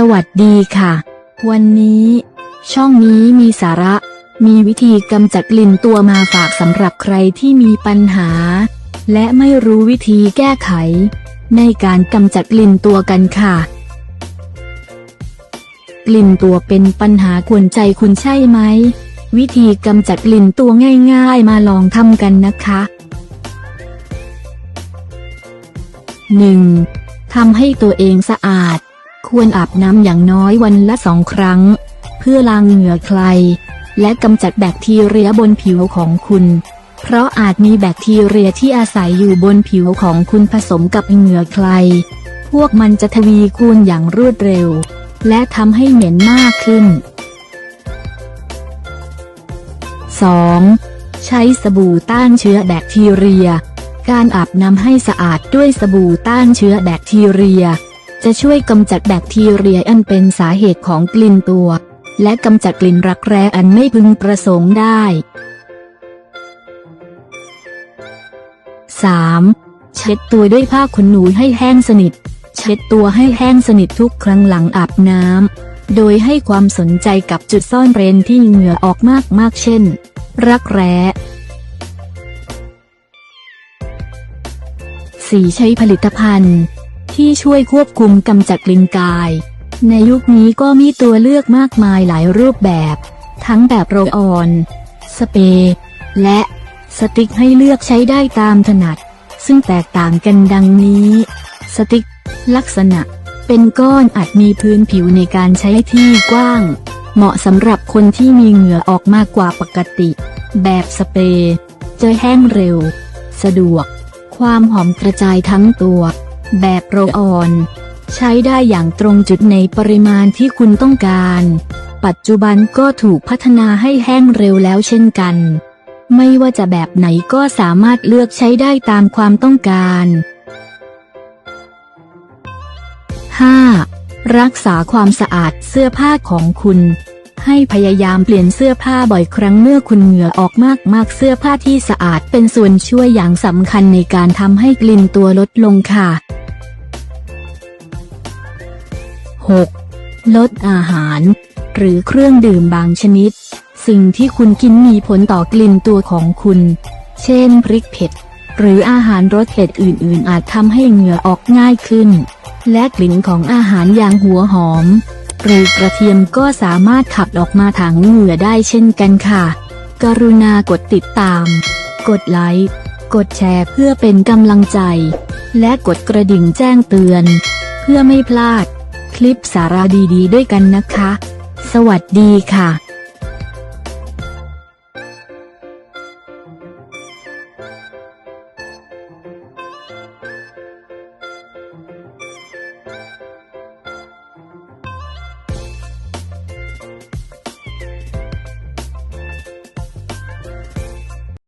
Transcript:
สวัสดีค่ะ วันนี้ ช่องนี้มีสาระ มีวิธีกำจัดกลิ่นตัวมาฝากสำหรับใครที่มีปัญหา และไม่รู้วิธีแก้ไข ในการกำจัดกลิ่นตัวกันค่ะ กลิ่นตัวเป็นปัญหากวนใจคุณใช่ไหม วิธีกำจัดกลิ่นตัวง่าย ๆ มาลองทำกันนะคะ 1. ทำให้ตัวเองสะอาด ควรอาบน้ำอย่างน้อยวันละสองครั้ง เพื่อล้างเหงื่อใคร และกำจัดแบคทีเรียบนผิวของคุณ เพราะอาจมีแบคทีเรียที่อาศัยอยู่บนผิวของคุณผสมกับเหงื่อใคร พวกมันจะทวีคูณอย่างรวดเร็ว และทำให้เหม็นมากขึ้น 2. ใช้สบู่ต้านเชื้อแบคทีเรีย การอาบน้ำให้สะอาดด้วยสบู่ต้านเชื้อแบคทีเรีย จะช่วยกำจัดแบคทีเรียอันเป็นสาเหตุของกลิ่นตัว และกำจัดกลิ่นรักแร้อันไม่พึงประสงค์ได้ 3. เช็ดตัวด้วยผ้าขนหนูให้แห้งสนิท เช็ดตัวให้แห้งสนิททุกครั้งหลังอาบน้ำ โดยให้ความสนใจกับจุดซ่อนเร้นที่เหงื่อออกมากๆ เช่น รักแร้สีใช้ผลิตภัณฑ์ ที่ช่วยควบคุมกำจัดกลิ่นกาย ในยุคนี้ก็มีตัวเลือกมากมายหลายรูปแบบ ทั้งแบบโรออน สเปรย์และสติ๊กให้เลือกใช้ได้ตามถนัด ซึ่งแตกต่างกันดังนี้ สติ๊ก ลักษณะ เป็นก้อนอัดมีพื้นผิวในการใช้ที่กว้าง เหมาะสำหรับคนที่มีเหงื่อออกมากกว่าปกติ แบบสเปรย์จะแห้งเร็ว สะดวก ความหอมกระจายทั้งตัว แบบโรออน ใช้ได้อย่างตรงจุดในปริมาณที่คุณต้องการ ปัจจุบันก็ถูกพัฒนาให้แห้งเร็วแล้วเช่นกัน ไม่ว่าจะแบบไหนก็สามารถเลือกใช้ได้ตามความต้องการ 5. รักษาความสะอาดเสื้อผ้าของคุณให้พยายามเปลี่ยนเสื้อผ้าบ่อยครั้งเมื่อคุณเหงื่อออกมากๆ เสื้อผ้าที่สะอาดเป็นส่วนช่วยอย่างสำคัญในการทำให้กลิ่นตัวลดลงค่ะ 6. ลดอาหาร หรือเครื่องดื่มบางชนิด สิ่งที่คุณกินมีผลต่อกลิ่นตัวของคุณ เช่นพริกเผ็ด หรืออาหารรสเผ็ดอื่นๆ อาจทำให้เหงื่อออกง่ายขึ้น และกลิ่นของอาหารอย่างหัวหอม หรือกระเทียมก็สามารถขับออกมาทางเหงื่อได้เช่นกันค่ะ กรุณากดติดตาม กดไลค์ กดแชร์เพื่อเป็นกำลังใจ และกดกระดิ่งแจ้งเตือน เพื่อไม่พลาด คลิปสาระดีๆด้วยกันนะคะ สวัสดีค่ะ